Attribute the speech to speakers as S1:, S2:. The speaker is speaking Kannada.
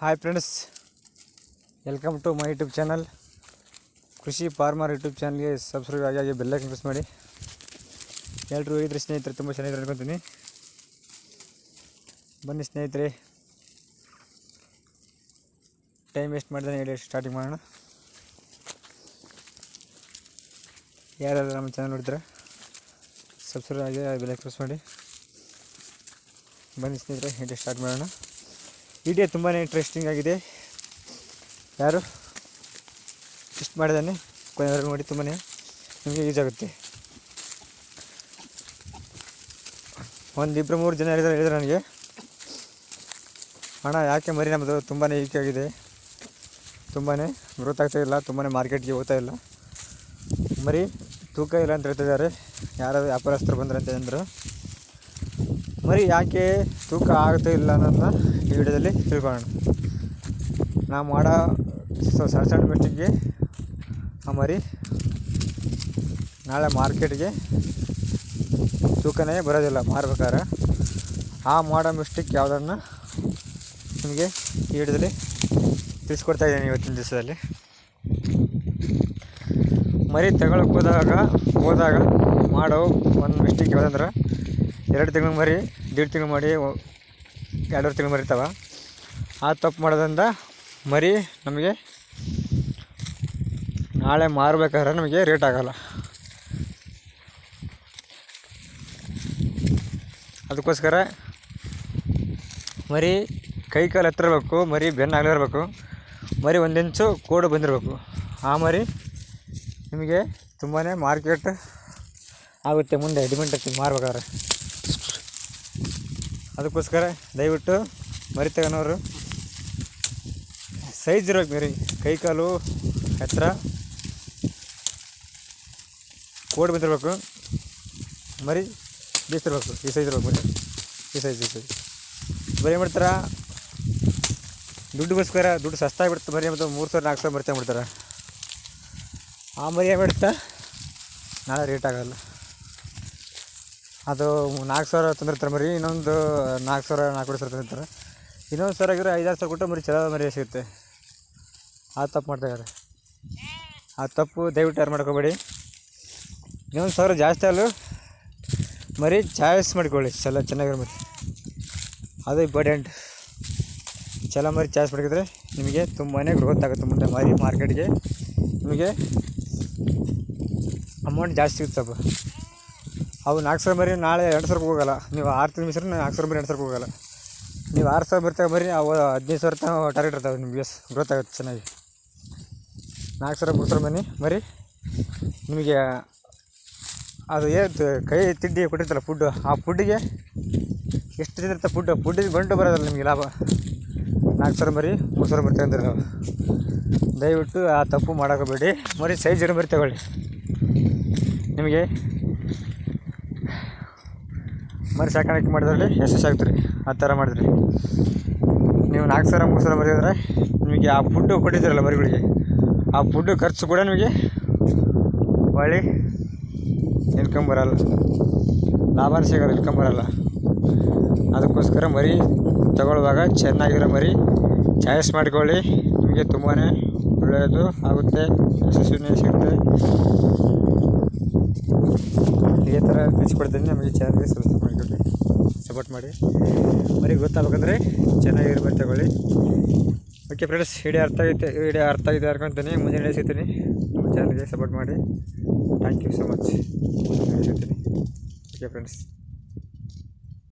S1: Hi friends welcome to my YouTube channel ಕೃಷಿ ಫಾರ್ಮರ್ ಯೂಟ್ಯೂಬ್ ಚಾನಲ್ಗೆ ಸಬ್ಸ್ಕ್ರೈಬ್ ಆಗಿ ಹಾಗೆ ಬೆಲ್ಲೈಕನ್ ಪ್ರೆಸ್ ಮಾಡಿ. ಎಲ್ಲರೂ ಹೋಗಿದ್ರೆ ಸ್ನೇಹಿತರೆ, ತುಂಬ ಚೆನ್ನಾಗಿದೆ ಅನ್ಕೊತೀನಿ ಬನ್ನಿ ಸ್ನೇಹಿತರೆ ಟೈಮ್ ವೇಸ್ಟ್ ಮಾಡಿದ್ರೆ ಹೇಳಿ ಸ್ಟಾರ್ಟಿಂಗ್ ಮಾಡೋಣ. ಯಾರ್ಯಾರು ನಮ್ಮ ಚಾನಲ್ ನೋಡಿದ್ರೆ ಸಬ್ಸ್ಕ್ರೈಬ್ ಆಗಿ ಬೆಲ್ಲೈಕನ್ ಪ್ರೆಸ್ ಮಾಡಿ. ಬನ್ನಿ ಸ್ನೇಹಿತರೆ ಹೇಳಿ ಸ್ಟಾರ್ಟ್ ಮಾಡೋಣ. ವಿಡಿಯೋ ತುಂಬಾ ಇಂಟ್ರೆಸ್ಟಿಂಗ್ ಆಗಿದೆ. ಯಾರು ಇಷ್ಟು ಮಾಡಿದಾನೆ, ಕೊನೆವರೆಗೂ ನೋಡಿ ತುಂಬಾ ನಿಮಗೆ ಯೂಸ್ ಆಗುತ್ತೆ. ಒಂದಿಬ್ಬರು ಮೂರು ಜನ ಹೇಳಿದ್ರೆ ಹೇಳಿದ್ರು ನನಗೆ. ಹಣ ಯಾಕೆ ಮರಿ ನಮ್ಮದು ತುಂಬಾ ವೀಕ್ ಆಗಿದೆ. ತುಂಬಾ ಗ್ರೋತ್ ಆಗ್ತಾ ಇಲ್ಲ ತುಂಬಾ ಮಾರ್ಕೆಟ್ಗೆ ಹೋಗ್ತಾ ಇಲ್ಲ. ಮರಿ ತೂಕ ಇಲ್ಲ ಅಂತ ಹೇಳ್ತಿದ್ದಾರೆ. ಯಾರಾದ್ರು ವ್ಯಾಪಾರಸ್ಥರು ಬಂದ್ರೆ ಅಂತ ಅಂದರು. ಮರಿ ಯಾಕೆ ತೂಕ ಆಗ್ತಾ ಇಲ್ಲ ಅನ್ನೋದನ್ನ ಈ ವಿಡಿಯೋದಲ್ಲಿ ತಿಳ್ಕೊಳ್ಳೋಣ. ನಾವು ಮಾಡೋ ಸಣ್ಣ ಸಣ್ಣ ಮಿಸ್ಟಿಕ್ಗೆ ಆ ಮರಿ ನಾಳೆ ಮಾರ್ಕೆಟ್ಗೆ ತೂಕನೇ ಬರೋದಿಲ್ಲ, ಮಾರ್ಬೇಕಾದ್ರೆ. ಆ ಮಾಡೋ ಮಿಸ್ಟೇಕ್ ಯಾವುದನ್ನು ನಿಮಗೆ ಈ ವಿಡಿಯೋದಲ್ಲಿ ತಿಳಿಸ್ಕೊಡ್ತಾ ಇದ್ದೀನಿ ಇವತ್ತಿನ ದಿವಸದಲ್ಲಿ. ಮರಿ ತಗೊಳಕ್ಕೆ ಹೋದಾಗ ಹೋದಾಗ ಮಾಡೋ ಒಂದು ಮಿಸ್ಟೇಕ್ ಯಾವುದಂದ್ರೆ ಎರಡು ತಿಂಗಳು ಮರಿ, ದೀಡ್ ತಿಂಗಳು ಮಾಡಿ ಎರಡೂವರೆ ತಿಂಗಳು ಮರಿ ಇರ್ತಾವೆ. ಆ ತಪ್ಪು ಮಾಡೋದ್ರಿಂದ ಮರಿ ನಮಗೆ ನಾಳೆ ಮಾರಬೇಕಾದ್ರೆ ನಮಗೆ ರೇಟ್ ಆಗೋಲ್ಲ. ಅದಕ್ಕೋಸ್ಕರ ಮರಿ ಕೈ ಕಾಲು ಎತ್ತಿರಬೇಕು ಮರಿ ಬೆನ್ನು ಅಗಲಿರಬೇಕು ಮರಿ ಒಂದಿಂಚು ಕೋಡು ಬಂದಿರಬೇಕು. ಆ ಮರಿ ನಿಮಗೆ ತುಂಬಾ ಮಾರ್ಕೆಟ್ ಆಗುತ್ತೆ, ಮುಂದೆ ಡಿಮೆಂಟ್ ಆಗ್ತದೆ ಮಾರ್ಬೇಕಾದ್ರೆ. ಅದಕ್ಕೋಸ್ಕರ ದಯವಿಟ್ಟು ಮರಿ ತಗೊಳೋರು ಸೈಜ್ ಇರೋಕೆ ಮರಿ. ಕೈ ಕಾಲು ಹತ್ತಿರ ಕೋಡ್ ಬಿದ್ದಿರ್ಬೇಕು ಮರಿ ಬೀಸ್ತಿರ್ಬೇಕು ಈ ಸೈಜ್ ಇರ್ಬೇಕು ಮರಿ. ಈ ಸೈಜ್ ಈ ಸೈಜ್. ಬರೀ ಮಾಡ್ತಾರ ಮಾಡ್ತಾರೆ? ದುಡ್ಡುಗೋಸ್ಕರ ದುಡ್ಡು ಸಸ್ತಾಗಿ ಬಿಡ್ತು ಮರಿ ಮತ್ತು ಮೂರು ಸಾವಿರ, ನಾಲ್ಕು ಸಾವಿರ ಮರಿ ತಗೊಂಡ್ಬಿಡ್ತಾರೆ. ಆ ಮರಿ ಏನು ಬಿಡುತ್ತಾ ನಾಳೆ ರೇಟ್ ಆಗಲ್ಲ. ಅದು ನಾಲ್ಕು ಸಾವಿರ ತಂದಿರ್ತಾರೆ ಮರಿ, ಇನ್ನೊಂದು ನಾಲ್ಕು ಸಾವಿರ ನಾಲ್ಕು ಸಾವಿರ ತಂದಿರ್ತಾರೆ. ಇನ್ನೊಂದು ಸಾವಿರ ಆಗಿರೋ ಐದಾರು ಸಾವಿರ ಕೊಟ್ಟು ಮರಿ ಚಲೋ ಮರಿ ಸಿಗುತ್ತೆ. ಆ ತಪ್ಪು ಮಾಡ್ತಾಯಿದ್ದಾರೆ ಆ ತಪ್ಪು ದಯವಿಟ್ಟು ಯಾರು ಮಾಡ್ಕೋಬೇಡಿ. ಇನ್ನೊಂದು ಸಾವಿರ ಜಾಸ್ತಿ ಅಲ್ಲೂ ಮರಿ ಚಾಯ್ಸ್ ಮಾಡ್ಕೊಳ್ಳಿ, ಚಲೋ, ಚೆನ್ನಾಗಿರೋ ಮರಿ. ಅದು ಇಂಪಾರ್ಟೆಂಟ್. ಚಲೋ ಮರಿ ಚಾಯ್ಸ್ ಮಾಡಿದ್ರೆ ನಿಮಗೆ ತುಂಬಾ ಗ್ರೋತ್ ಆಗುತ್ತೆ ಮುಂದೆ ಮರಿ ಮಾರ್ಕೆಟ್ಗೆ ನಿಮಗೆ ಅಮೌಂಟ್ ಜಾಸ್ತಿ ಸಿಗುತ್ತೆ ಅವು ನಾಲ್ಕು ಸಾವಿರ ಮರಿ ನಾಳೆ ಎರಡು ಸಾವಿರಕ್ಕೆ ಹೋಗಲ್ಲ. ನೀವು ಆರು ತಿಂಗಳು ಮಿಸ್ರೆ ನಾಲ್ಕು ಸಾವಿರ ಮರಿ ಎರಡು ಸಾವಿರಕ್ಕೆ ಹೋಗಲ್ಲ. ನೀವು ಆರು ಸಾವಿರ ಬರ್ತಾ ಬರೀ ಅವು ಹದಿನೈದು ಸಾವಿರ ತನಕ ಟಾರ್ಗೆಟ್ ಇರ್ತಾವೆ ನಿಮಗೆ ಎಸ್ ಗ್ರೋತ್ ಆಗುತ್ತೆ ಚೆನ್ನಾಗಿ. ನಾಲ್ಕು ಸಾವಿರ ಮೂರು ಸಾವಿರ ಮನಿ ಮರಿ ನಿಮಗೆ ಅದು ಏನು ಕೈ ತಿಂಡಿ ಕೊಟ್ಟಿರ್ತಲ್ಲ ಫುಡ್ಡು ಆ ಫುಡ್ಡಿಗೆ ಎಷ್ಟು ತಿಂದಿರ್ತಾರೆ ಫುಡ್ಡು ಫುಡ್ಡಿಗೆ ಗಂಟು ಬರೋದಲ್ಲ ನಿಮಗೆ ಲಾಭ. ನಾಲ್ಕು ಸಾವಿರ ಮರಿ ಮೂರು ಸಾವಿರ ಮರಿ ಅಂದ್ರೆ ನಾವು. ದಯವಿಟ್ಟು ಆ ತಪ್ಪು ಮಾಡೋಕೋಬೇಡಿ. ಮರಿ ಸೈಜ್ ಮರಿ ತಗೊಳ್ಳಿ. ನಿಮಗೆ ಮರಿ ಸಾಕಾಣಿಕೆ ಮಾಡಿದ್ರಲ್ಲಿ ಆಗ್ತೀರಿ. ಆ ಥರ ಮಾಡಿದ್ರಿ. ನೀವು ನಾಲ್ಕು ಸಾವಿರ, ಮೂರು ಸಾವಿರ ಮರಿದ್ರೆ ನಿಮಗೆ ಆ ಫುಡ್ಡು ಕೊಟ್ಟಿದ್ದೀರಲ್ಲ ಮರಿಗಳಿಗೆ. ಆ ಫುಡ್ಡು ಖರ್ಚು ಕೂಡ ನಿಮಗೆ ಒಳ್ಳೆ ಇನ್ಕಮ್ ಬರಲ್ಲ. ಲಾಭ ಸಿಗಲ್ಲ ಇನ್ಕಮ್ ಬರಲ್ಲ. ಅದಕ್ಕೋಸ್ಕರ ಮರಿ ತಗೊಳ್ಳುವಾಗ ಚೆನ್ನಾಗಿರೋ ಮರಿ ಚಾಯ್ಸ್ ಮಾಡಿಕೊಳ್ಳಿ. ನಿಮಗೆ ತುಂಬಾ ಒಳ್ಳೆಯದು ಆಗುತ್ತೆ, ಯಶಸ್ವಿನೇ ಸಿಗುತ್ತೆ. ಇದೇ ಥರ ಕಳಿಸ್ಕೊಡ್ತೀನಿ ನಮಗೆ ಚಾನಲ್ಗೆ ಸಬ್ಸ್ಕ್ರೈಬ್ ಮಾಡಿಕೊಳ್ಳಿ ಸಪೋರ್ಟ್ ಮಾಡಿ. ಮರಿ ಗೊತ್ತಾಗಬೇಕಂದ್ರೆ ಚೆನ್ನಾಗಿರ್ಬೇಕು ತಗೊಳ್ಳಿ. ಓಕೆ ಫ್ರೆಂಡ್ಸ್ ವಿಡಿಯೋ ಅರ್ಥ ಆಗೈತೆ ವಿಡಿಯೋ ಅರ್ಥ ಆಗಿದೆ ಅರ್ಕೊಂತೀನಿ ಮುಂದೆ ಸಿಗ್ತೀನಿ. ನಮ್ಮ ಚಾನಲ್ಗೆ ಸಪೋರ್ಟ್ ಮಾಡಿ. ಥ್ಯಾಂಕ್ ಯು ಸೊ ಮಚ್ ಸಿಗ್ತೀನಿ. Okay friends